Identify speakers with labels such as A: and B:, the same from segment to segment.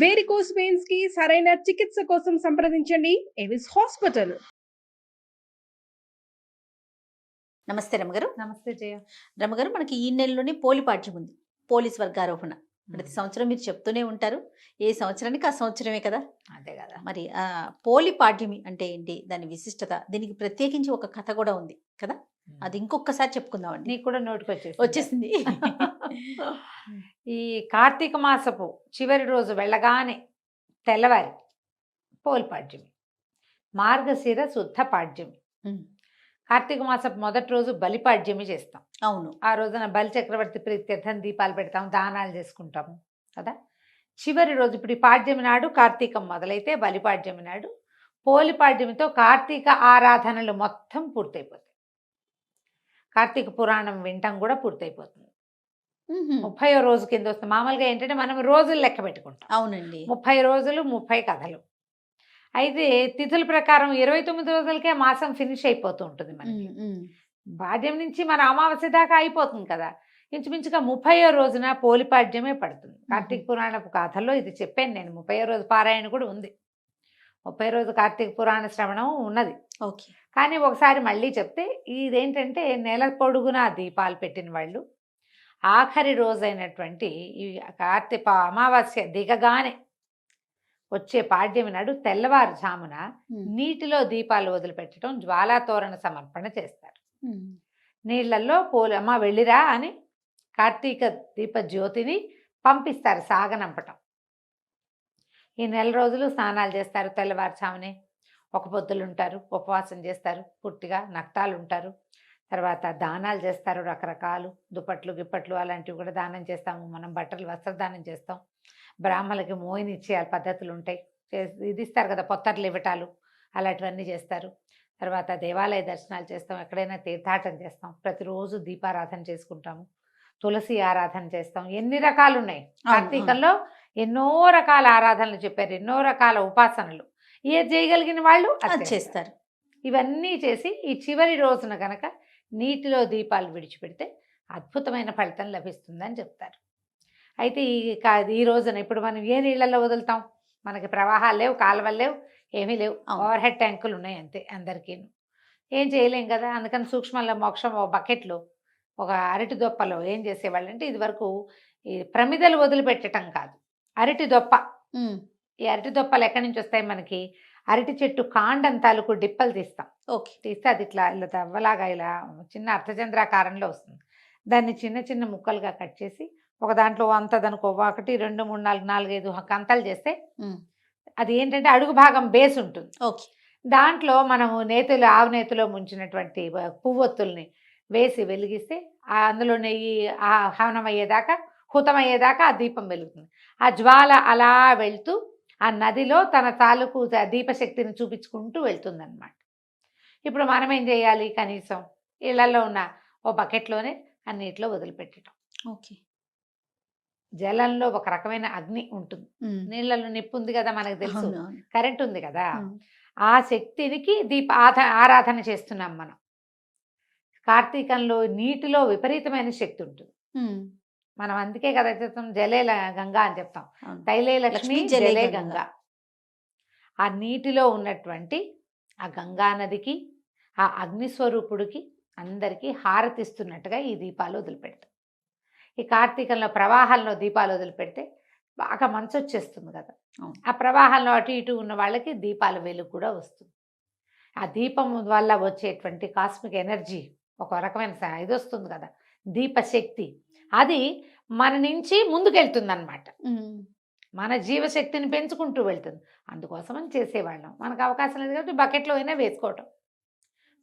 A: Varicose వెయిన్స్కి సరైన చికిత్స కోసం సంప్రదించండి. ఎవిస్ హాస్పిటల్
B: నమస్తే రమగారు.
C: నమస్తే జయ.
B: రమగారు మనకి ఈ నెలలోనే పోలి పాఠ్యం ఉంది. పోలీస్ వర్గారోహణ ప్రతి సంవత్సరం మీరు చెప్తూనే ఉంటారు. ఏ సంవత్సరానికి ఆ సంవత్సరమే కదా?
C: అదే కదా.
B: మరి ఆ పోలి పాడ్యమి అంటే ఏంటి? దాని విశిష్టత దీనికి ప్రత్యేకించి ఒక కథ కూడా ఉంది కదా? అది ఇంకొకసారి చెప్పుకుందామండి.
C: నీకు కూడా నోటికి వచ్చేసి
B: వచ్చేసింది.
C: ఈ కార్తీక మాసపు చివరి రోజు వెళ్ళగానే తెల్లవారి పోల్పాడ్యమి మార్గశిర శుద్ధ పాడ్యమి. కార్తీక మాసపు మొదటి రోజు బలిపాడ్యమి చేస్తాం.
B: అవును.
C: ఆ రోజున బలి చక్రవర్తి ప్రీత్యర్థం దీపాలు పెడతాం దానాలు చేసుకుంటాము కదా? చివరి రోజు ఇప్పుడు ఈ పాడ్యమి నాడు కార్తీకం మొదలైతే బలిపాడ్యమి నాడు పోలిపాడ్యమితో కార్తీక ఆరాధనలు మొత్తం పూర్తయిపోతాయి. కార్తీక పురాణం వింటం కూడా పూర్తయిపోతుంది. ముప్పయో రోజు కింద వస్తుంది మామూలుగా ఏంటంటే మనం రోజులు లెక్క పెట్టుకుంటాం.
B: అవునండి.
C: ముప్పై రోజులు ముప్పై కథలు. అయితే తిథుల ప్రకారం ఇరవై తొమ్మిది రోజులకే మాసం ఫినిష్ అయిపోతూ ఉంటుంది మనకి. పాడ్యం నుంచి మన అమావాస్య దాకా అయిపోతుంది కదా. ఇంచుమించుగా ముప్పయో రోజున పోలిపాడ్యమే పడుతుంది. కార్తీక పురాణపు కథలో ఇది చెప్పాను నేను. ముప్పయో రోజు పారాయణ కూడా ఉంది. ముప్పై రోజు కార్తీక పురాణ శ్రవణం ఉన్నది.
B: ఓకే.
C: కానీ ఒకసారి మళ్ళీ చెప్తే ఇదేంటంటే నెల పొడుగునా దీపాలు పెట్టిన వాళ్ళు ఆఖరి రోజైనటువంటి ఈ కార్తీక అమావాస్య దిగగానే వచ్చే పాడ్యమి నాడు తెల్లవారుజామున నీటిలో దీపాలు వదిలిపెట్టడం జ్వాలాతోరణ సమర్పణ చేస్తారు. నీళ్ళలో పోలు అమ్మ వెళ్ళిరా అని కార్తీక దీప జ్యోతిని పంపిస్తారు సాగనంపటం. ఈ నెల రోజులు స్నానాలు చేస్తారు తెల్లవారుజామునే. ఒక పొద్దులు ఉంటారు ఉపవాసం చేస్తారు పూర్తిగా నక్తాలు ఉంటారు తర్వాత దానాలు చేస్తారు రకరకాలు. దుప్పట్లు గిప్పట్లు అలాంటివి కూడా దానం చేస్తాము. మనం బట్టలు వస్త్రదానం చేస్తాం. బ్రాహ్మణులకి మోయిని ఇచ్చే పద్ధతులు ఉంటాయి ఇది ఇస్తారు కదా పొత్తర్లు ఇవ్వటాలు అలాంటివన్నీ చేస్తారు. తర్వాత దేవాలయ దర్శనాలు చేస్తాం. ఎక్కడైనా తీర్థాటన చేస్తాం. ప్రతిరోజు దీపారాధన చేసుకుంటాము. తులసి ఆరాధన చేస్తాం. ఎన్ని రకాలు ఉన్నాయి
B: అవును.
C: కార్తీకంలో ఎన్నో రకాల ఆరాధనలు చెప్పారు. ఎన్నో రకాల ఉపాసనలు. ఏది చేయగలిగిన వాళ్ళు అది చేస్తారు.
B: చేస్తారు.
C: ఇవన్నీ చేసి ఈ చివరి రోజున గనక నీటిలో దీపాలు విడిచిపెడితే అద్భుతమైన ఫలితం లభిస్తుందని చెప్తారు. అయితే ఈ కా- ఈ రోజున ఇప్పుడు మనం ఏ నీళ్ళల్లో వదులుతాం? మనకి ప్రవాహాలు లేవు కాలువలు లేవు ఏమీ లేవు. ఓవర్ హెడ్ ట్యాంకులు ఉన్నాయి అంతే అందరికీ ఏం చేయలేం కదా? అందుకని సూక్ష్మంలో మోక్షం ఒక బకెట్లో ఒక అరటి దొప్పలో ఏం చేసేవాళ్ళు అంటే ఇదివరకు ఈ ప్రమిదలు వదిలిపెట్టడం కాదు. అరటి దొప్ప. ఈ అరటి దొప్పలు ఎక్కడి నుంచి వస్తాయి మనకి? అరటి చెట్టు కాండం తాలూకు డిప్పలు తీస్తాం.
B: ఓకే.
C: తీస్తే అది ఇట్లా ఇలా దవ్వలాగా ఇలా చిన్న అర్థచంద్రాకారంలో వస్తుంది. దాన్ని చిన్న చిన్న ముక్కలుగా కట్ చేసి ఒక దాంట్లో అంత దానికి ఒకటి రెండు మూడు నాలుగు నాలుగైదు కంతలు చేస్తే అది ఏంటంటే అడుగు భాగం బేస్ ఉంటుంది.
B: ఓకే.
C: దాంట్లో మనము నేతులు ఆవు నేతిలో ముంచినటువంటి పువ్వొత్తుల్ని వేసి వెలిగిస్తే ఆ అందులో నెయ్యి ఆ హవనం అయ్యేదాకా హుతం అయ్యేదాకా ఆ దీపం వెలుగుతుంది. ఆ జ్వాల అలా వెళ్తూ ఆ నదిలో తన తాలూకు దీపశక్తిని చూపించుకుంటూ వెళ్తుంది అనమాట ఇప్పుడు మనం ఏం చేయాలి కనీసం? ఇళ్ళలో ఉన్న ఓ బకెట్లోనే ఆ నీటిలో వదిలిపెట్టడం.
B: ఓకే.
C: జలంలో ఒక రకమైన అగ్ని ఉంటుంది. నీళ్ళలో నిప్పు ఉంది కదా మనకు తెలుసు. కరెంట్ ఉంది కదా. ఆ శక్తినికి దీప ఆరాధన చేస్తున్నాం మనం. కార్తీకంలో నీటిలో విపరీతమైన శక్తి ఉంటుంది. మనం అందుకే కదా చెప్తాం జలేల గంగా అని చెప్తాం. తైలే లక్ష్మి
B: జలే
C: జలే
B: గంగా.
C: ఆ నీటిలో ఉన్నటువంటి ఆ గంగా నదికి ఆ అగ్నిస్వరూపుడికి అందరికీ హారతిస్తున్నట్టుగా ఈ దీపాలు వదిలిపెడతాం. ఈ కార్తీకంలో ప్రవాహంలో దీపాలు వదిలిపెడితే బాగా మంచు వచ్చేస్తుంది కదా. ఆ ప్రవాహంలో అటు ఇటు ఉన్న వాళ్ళకి దీపాల వెలుగు కూడా వస్తుంది. ఆ దీపం వల్ల వచ్చేటువంటి కాస్మిక్ ఎనర్జీ ఒక రకమైన ఇది వస్తుంది కదా. దీపశక్తి. అది మన నుంచి ముందుకెళ్తుంది అనమాట
B: ఉమ్,
C: మన జీవశక్తిని పెంచుకుంటూ వెళ్తుంది. అందుకోసమని చేసేవాళ్ళం. మనకు అవకాశం లేదు కాబట్టి బకెట్లో అయినా వేసుకోవటం.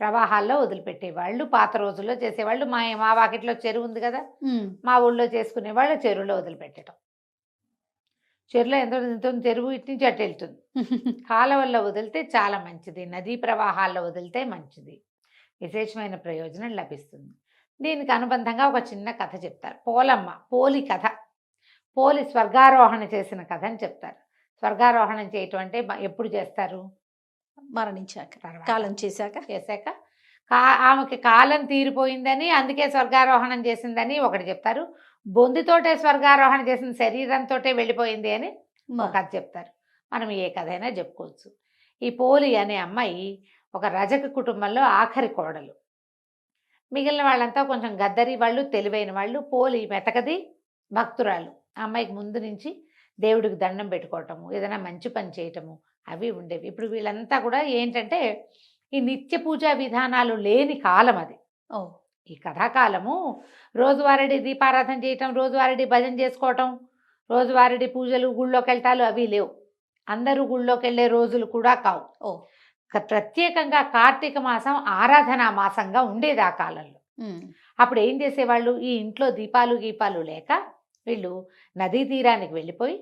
C: ప్రవాహాల్లో వదిలిపెట్టేవాళ్ళు పాత రోజుల్లో చేసేవాళ్ళు మా మా వాకిట్లో చెరువు ఉంది కదా మా ఊళ్ళో చేసుకునేవాళ్ళు చెరువులో వదిలిపెట్టడం చెరువులో ఎంత ఉంటుంది చెరువు ఇటు నుంచి అటు వెళ్తుంది. కాలువల్లో వదిలితే చాలా మంచిది నదీ ప్రవాహాల్లో వదిలితే మంచిది. విశేషమైన ప్రయోజనం లభిస్తుంది. దీనికి అనుబంధంగా ఒక చిన్న కథ చెప్తారు. పోలమ్మ పోలి కథ. పోలి స్వర్గారోహణ చేసిన కథ అని చెప్తారు. స్వర్గారోహణం చేయటం అంటే ఎప్పుడు చేస్తారు?
B: మరణించాక కాలం చేశాక?
C: చేశాక. కా ఆమెకి కాలం తీరిపోయిందని అందుకే స్వర్గారోహణం చేసిందని ఒకటి చెప్తారు. బొందితోటే స్వర్గారోహణ చేసిన శరీరంతోటే వెళ్ళిపోయింది అని కథ చెప్తారు. మనం ఏ కథ అయినా చెప్పుకోవచ్చు. ఈ పోలి అనే అమ్మాయి ఒక రజక కుటుంబంలో ఆఖరి కోడలు. మిగిలిన వాళ్ళంతా కొంచెం గద్దరి వాళ్ళు తెలివైన వాళ్ళు పోలి మెతకది భక్తురాలు. ఆ అమ్మాయికి ముందు నుంచి దేవుడికి దండం పెట్టుకోవటము ఏదైనా మంచి పని చేయటము అవి ఉండేవి. ఇప్పుడు వీళ్ళంతా కూడా ఏంటంటే ఈ నిత్య పూజా విధానాలు లేని కాలం అది.
B: ఓ.
C: ఈ కథాకాలము రోజువారీ దీపారాధన చేయటం రోజువారీ భజన చేసుకోవటం రోజువారీ పూజలు గుళ్ళోకి వెళ్ళటాలు అవి లేవు. అందరూ గుళ్ళోకి వెళ్ళే రోజులు కూడా కావు.
B: ఓ.
C: ప్రత్యేకంగా కార్తీక మాసం ఆరాధనా మాసంగా ఉండేది ఆ కాలంలో. అప్పుడు ఏం చేసేవాళ్ళు? ఈ ఇంట్లో దీపాలు గీపాలు లేక వీళ్ళు నదీ తీరానికి వెళ్ళిపోయి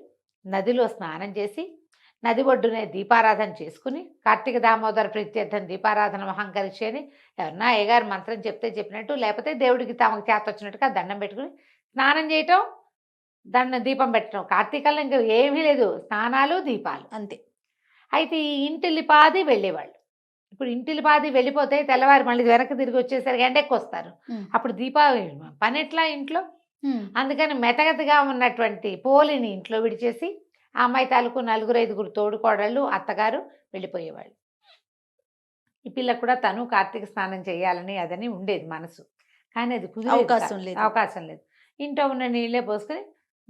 C: నదిలో స్నానం చేసి నది ఒడ్డునే దీపారాధన చేసుకుని కార్తీక దామోదర ప్రీత్యర్థం దీపారాధన మహంకరిచి అని ఎవరన్నా అయ్యగారు మంత్రం చెప్తే చెప్పినట్టు లేకపోతే దేవుడికి తమకు చేత వచ్చినట్టుగా దండం పెట్టుకుని స్నానం చేయటం దండం దీపం పెట్టడం కార్తీకంలో ఇంకా ఏమీ లేదు. స్నానాలు దీపాలు.
B: అంతే.
C: అయితే ఈ ఇంటిల్లిపాది వెళ్ళేవాళ్ళు ఇప్పుడు ఇంటిల్లిపాది వెళ్ళిపోతే తెల్లవారు మళ్ళీ వెనక్కి తిరిగి వచ్చేసరికి ఎండెక్కి వస్తారు. అప్పుడు దీపావళి పని ఎట్లా ఇంట్లో. అందుకని మెతగతగా ఉన్నటువంటి పోలిని ఇంట్లో విడిచేసి ఆ అమ్మాయి తాలూకు నలుగురు ఐదుగురు తోడుకోడళ్ళు అత్తగారు వెళ్ళిపోయేవాళ్ళు ఈ పిల్ల కూడా తను కార్తీక స్నానం చేయాలని అదని ఉండేది మనసు కానీ అది కుదిరేది
B: అవకాశం. లేదు.
C: అవకాశం లేదు ఇంట్లో ఉన్న నీళ్ళే పోసుకొని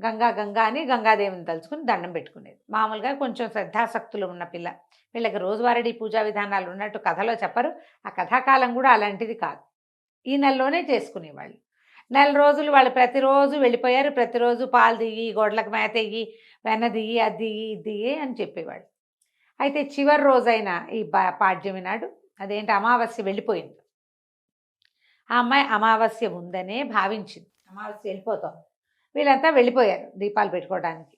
C: గంగా గంగా అని గంగాదేవిని తలుచుకుని దండం పెట్టుకునేది. మామూలుగా కొంచెం శ్రద్ధాసక్తులు ఉన్న పిల్ల. వీళ్ళకి రోజువారీ పూజా విధానాలు ఉన్నట్టు కథలో చెప్పరు. ఆ కథాకాలం కూడా అలాంటిది కాదు. ఈ నెలలోనే చేసుకునేవాళ్ళు. నెల రోజులు వాళ్ళు ప్రతిరోజు వెళ్ళిపోయారు. ప్రతిరోజు పాలు దిగి గొడ్లకు మేత ఇయ్యి వెన్న దిగి అది దిగి ఇది దిగి అని చెప్పేవాళ్ళు. అయితే చివరి రోజైన ఈ పాడ్యమి నాడు అదేంటి అమావాస్య వెళ్ళిపోయింది. ఆ అమ్మాయి అమావాస్య ఉందనే భావించింది. అమావాస్య వెళ్ళిపోతాం. వీళ్ళంతా వెళ్ళిపోయారు దీపాలు పెట్టుకోవడానికి.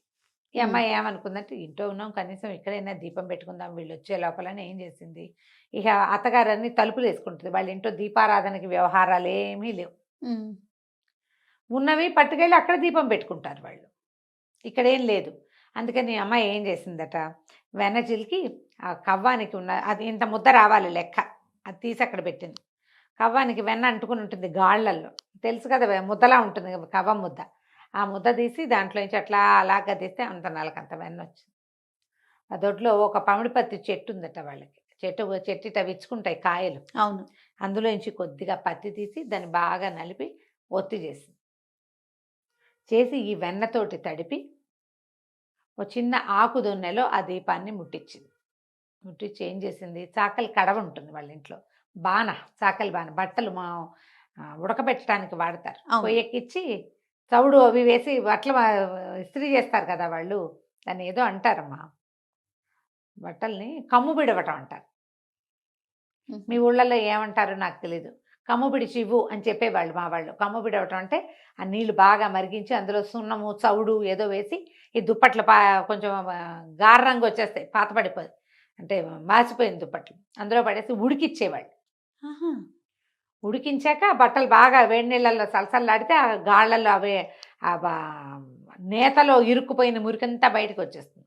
C: ఈ
B: మ్మ్.
C: అమ్మాయి ఏమనుకుందంటే ఇంట్లో ఉన్నాం కనీసం ఇక్కడైనా దీపం పెట్టుకుందాం వీళ్ళు వచ్చే లోపలనే ఏం చేసింది? ఇక అత్తగారన్ని తలుపులు వేసుకుంటుంది. వాళ్ళ ఇంట్లో దీపారాధనకి వ్యవహారాలు ఏమీ లేవు. ఉన్నవి పట్టుకెళ్ళి అక్కడ దీపం పెట్టుకుంటారు వాళ్ళు. ఇక్కడేం లేదు. అందుకని అమ్మాయి ఏం చేసిందట? వెన్న చిలికి ఆ కవ్వానికి ఉన్న అది ఇంత ముద్ద రావాలి లెక్క. అది తీసి అక్కడ పెట్టింది. కవ్వానికి వెన్న అంటుకుని ఉంటుంది గాళ్ళల్లో. తెలుసు కదా ముద్దలా ఉంటుంది కవ్వ ముద్ద. ఆ ముద్ద తీసి దాంట్లో నుంచి అట్లా అలాగా తీస్తే అంత నలకంత వెన్న వచ్చింది. ఆ దొడ్లో ఒక పమిడి పత్తి చెట్టు ఉందట వాళ్ళకి. చెట్టు చెట్టు ఇట్లా విచ్చుకుంటాయి కాయలు.
B: అవును.
C: అందులో నుంచి కొద్దిగా పత్తి తీసి దాన్ని బాగా నలిపి ఒత్తి చేసింది. చేసి ఈ వెన్నతోటి తడిపి ఒక చిన్న ఆకు దొన్నెలో ఆ దీపాన్ని ముట్టించింది ముట్టించి ఏం చేసింది? చాకలి కడవ ఉంటుంది వాళ్ళ ఇంట్లో. బాణ చాకలి బాణ బట్టలు మా ఉడకబెట్టడానికి వాడతారు.
B: అవును.
C: చవుడు అవి వేసి బట్టలు ఇస్త్రీ చేస్తారు కదా వాళ్ళు దాన్ని ఏదో అంటారమ్మా. బట్టల్ని కమ్ము బిడవటం అంటారు. మీ ఊళ్ళల్లో ఏమంటారో నాకు తెలీదు. కమ్ము పిడిచి ఇవ్వు అని చెప్పేవాళ్ళు మా వాళ్ళు. కమ్ము పిడవటం అంటే ఆ నీళ్ళు బాగా మరిగించి అందులో సున్నము చవుడు ఏదో వేసి ఈ దుప్పట్లు పా కొంచెం రంగు వచ్చేస్తాయి పాత పడిపోయి అంటే మాసిపోయిన దుప్పట్లు. అందులో పడేసి ఉడికిచ్చేవాళ్ళు. ఉడికించాక బట్టలు బాగా వేడి నీళ్ళల్లో సలసల్లాడితే ఆ గాళ్ళల్లో అవే నేతలో ఇరుక్కుపోయిన మురికంతా బయటకు వచ్చేస్తుంది.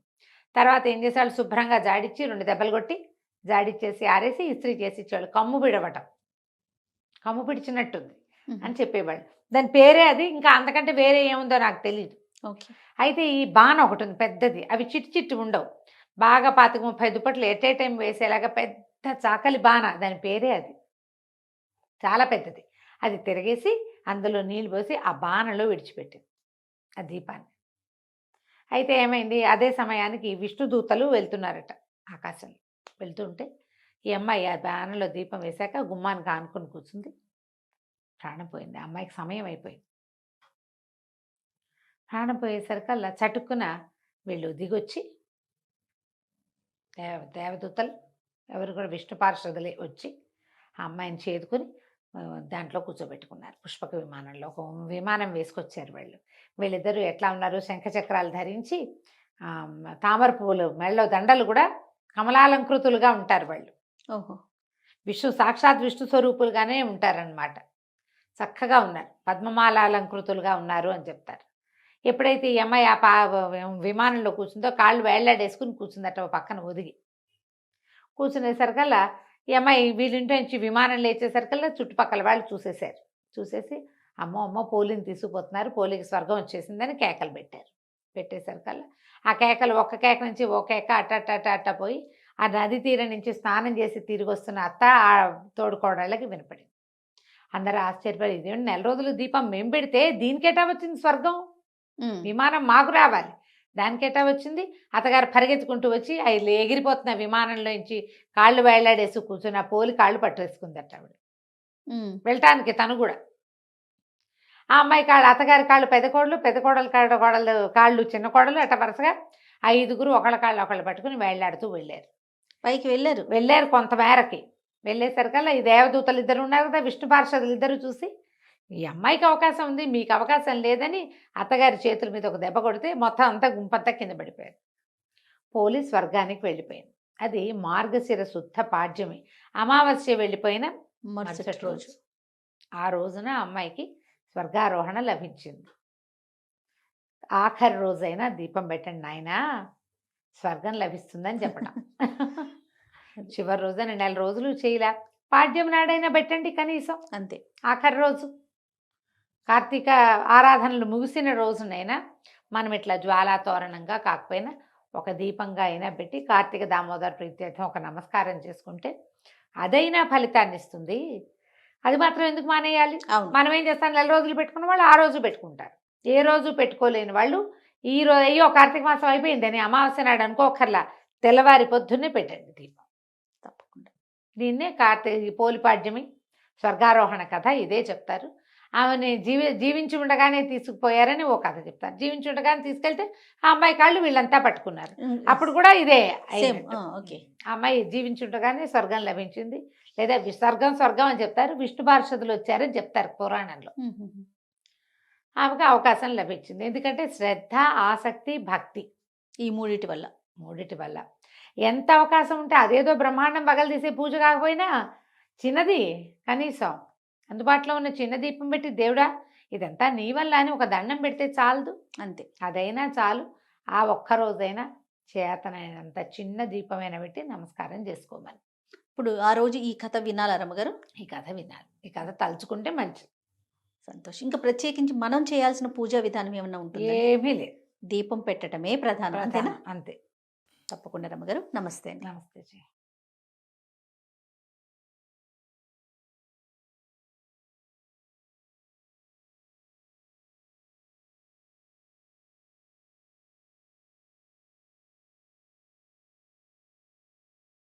C: తర్వాత ఏం చేసేవాళ్ళు? శుభ్రంగా జాడిచ్చి రెండు దెబ్బలు కొట్టి జాడిచ్చేసి ఆరేసి ఇస్త్రీ చేసి ఇచ్చేవాళ్ళు కమ్ము పిడవటం. కమ్ము పిడిచినట్టుంది. అని చెప్పేవాళ్ళు. దాని పేరే అది. ఇంకా అంతకంటే వేరే ఏముందో నాకు తెలియదు
B: ఓకే.
C: అయితే ఈ బాణ ఒకటి ఉంది పెద్దది. అవి చిట్టి చిట్టి ఉండవు. బాగా పాతిక ముప్పై దుప్పట్లు ఎట్ ఏ టైం వేసేలాగా పెద్ద చాకలి బాణ. దాని పేరే అది. చాలా పెద్దది. అది తిరిగేసి అందులో నీళ్ళు పోసి ఆ బాణలో విడిచిపెట్టింది ఆ దీపాన్ని. అయితే ఏమైంది? అదే సమయానికి విష్ణుదూతలు వెళ్తున్నారట ఆకాశంలో. వెళ్తుంటే ఈ అమ్మాయి ఆ బాణలో దీపం వేశాక గుమ్మానికి ఆనుకొని కూర్చుంది. ప్రాణం పోయింది. ఆ అమ్మాయికి సమయం అయిపోయింది. ప్రాణం పోయేసరికల్లా చటుక్కున వీళ్ళు దిగొచ్చి దేవ దేవదూతలు ఎవరు కూడా విష్ణు పార్షదులే వచ్చి ఆ అమ్మాయిని చేదుకుని దాంట్లో కూర్చోబెట్టుకున్నారు. పుష్పక విమానంలో ఒక విమానం వేసుకొచ్చారు వాళ్ళు. వీళ్ళిద్దరూ ఎట్లా ఉన్నారు? శంఖచక్రాలు ధరించి తామర పువ్వులు మెళ్ళలో దండలు కూడా కమలాలంకృతులుగా ఉంటారు వాళ్ళు.
B: ఓహో!
C: విష్ణు సాక్షాత్ విష్ణు స్వరూపులుగానే ఉంటారనమాట చక్కగా ఉన్నారు. పద్మమాల అలంకృతులుగా ఉన్నారు అని చెప్తారు. ఎప్పుడైతే ఈ అమ్మాయి ఆ పా విమానంలో కూర్చుందో కాళ్ళు వేళ్ళాడేసుకుని కూర్చుందట పక్కన ఒదిగి. కూర్చునేసరికల్లా ఈ అమ్మాయి వీళ్ళింటి నుంచి విమానం లేచేసరికల్లా చుట్టుపక్కల వాళ్ళు చూసేశారు. చూసేసి అమ్మో అమ్మో పోలిని తీసుకుపోతున్నారు పోలికి స్వర్గం వచ్చేసిందని కేకలు పెట్టారు. పెట్టేసరికల్లా ఆ కేకలు ఒక్క కేక నుంచి ఒక కేక అట్ట అట్ట అట్ట పోయి ఆ నది తీరం నుంచి స్నానం చేసి తిరిగి వస్తున్న అత్త ఆ తోడుకోడళ్ళకి వినపడింది. అందరూ ఆశ్చర్యపడి ఇదేంటి నెల రోజులు దీపం మేము పెడితే దీనికెటా వచ్చింది స్వర్గం. విమానం మాకు రావాలి. దానికెటా వచ్చింది? అత్తగారు పరిగెత్తుకుంటూ వచ్చి అవి ఎగిరిపోతున్న విమానంలోంచి కాళ్ళు వేలాడేసి కూర్చుని ఆ పోలి కాళ్ళు పట్టేసుకుందట ఆవిడ. వెళ్ళటానికి తను కూడా. ఆ అమ్మాయి కాళ్ళు అత్తగారి కాళ్ళు పెద్ద కోడలు పెద్ద కోడలు కాళ్ళు కోడలు కాళ్ళు చిన్న కోడలు అట్ట వరుసగా ఐదుగురు ఒకళ్ళ కాళ్ళు ఒకళ్ళు పట్టుకుని వేలాడుతూ వెళ్ళారు.
B: పైకి వెళ్ళారు?
C: వెళ్ళారు కొంత మేరకి వెళ్ళేసరికల్లా ఈ దేవదూతలు ఇద్దరు ఉన్నారు కదా విష్ణు పార్షదులు ఇద్దరు చూసి ఈ అమ్మాయికి అవకాశం ఉంది మీకు అవకాశం లేదని అత్తగారి చేతుల మీద ఒక దెబ్బ కొడితే మొత్తం అంతా గుంపంతా కింద పడిపోయారు. పోలీస్ వర్గానికి వెళ్ళిపోయింది. అది మార్గశిర శుద్ధ పాడ్యమి. అమావాస్య వెళ్ళిపోయిన
B: మరుసటి రోజు.
C: ఆ రోజున అమ్మాయికి స్వర్గారోహణ లభించింది. ఆఖరి రోజైనా దీపం పెట్టండి నాయనా స్వర్గం లభిస్తుందని చెప్పడం చివరి రోజున నెల రోజులు చేయలే. పాడ్యం నాడైనా పెట్టండి కనీసం.
B: అంతే.
C: ఆఖరి రోజు. కార్తీక ఆరాధనలు ముగిసిన రోజునైనా మనం ఇట్లా జ్వాలా తోరణంగా కాకపోయినా ఒక దీపంగా అయినా పెట్టి కార్తీక దామోదర ప్రీత్యర్థం ఒక నమస్కారం చేసుకుంటే అదైనా ఫలితాన్ని ఇస్తుంది. అది మాత్రం ఎందుకు మానేయాలి? మనం ఏం చేస్తాం? నెల రోజులు పెట్టుకున్న వాళ్ళు ఆ రోజు పెట్టుకుంటారు. ఏ రోజు పెట్టుకోలేని వాళ్ళు ఈ రోజు అయ్యో కార్తీక మాసం అయిపోయిందని అమావాస్య నాడు అనుకోకర్లా తెల్లవారి పొద్దున్నే పెట్టండి దీపం.
B: తప్పకుండా.
C: దీన్నే కార్తీక పోలిపాడ్యమి స్వర్గారోహణ కథ ఇదే చెప్తారు. ఆమెని జీవి జీవించి ఉండగానే తీసుకుపోయారని ఓ కథ చెప్తారు. జీవించి ఉండగానే తీసుకెళ్తే ఆ అమ్మాయి కాళ్ళు వీళ్ళంతా పట్టుకున్నారు. అప్పుడు కూడా ఇదే.
B: ఓకే.
C: ఆ అమ్మాయి జీవించుండగానే స్వర్గం లభించింది. లేదా స్వర్గం స్వర్గం అని చెప్తారు. విష్ణు పార్షదులు వచ్చారని చెప్తారు పురాణంలో. ఆమెకు అవకాశం లభించింది. ఎందుకంటే శ్రద్ధ ఆసక్తి భక్తి
B: ఈ మూడిటి వల్ల.
C: మూడిటి వల్ల. ఎంత అవకాశం ఉంటే అదేదో బ్రహ్మాండం పగలు తీసే పూజ కాకపోయినా చిన్నది కనీసం. అందుబాటులో ఉన్న చిన్న దీపం పెట్టి దేవుడా ఇదంతా నీ వల్ల అని ఒక దండం పెడితే చాలదు.
B: అంతే.
C: అదైనా చాలు. ఆ ఒక్క రోజైనా చేతనైనంత చిన్న దీపమైనా పెట్టి నమస్కారం చేసుకోమని.
B: ఇప్పుడు ఆ రోజు ఈ కథ వినాలా రమ్మగారు?
C: ఈ కథ వినాలి. ఈ కథ తలుచుకుంటే మంచిది.
B: సంతోషం. ఇంకా ప్రత్యేకించి మనం చేయాల్సిన పూజా విధానం ఏమన్నా ఉంటుంది?
C: ఏమీ లేదు.
B: దీపం పెట్టడమే ప్రధానం. అంతేనా?
C: అంతే.
B: తప్పకుండా రమ్మగారు. నమస్తే
C: నమస్తే జీ.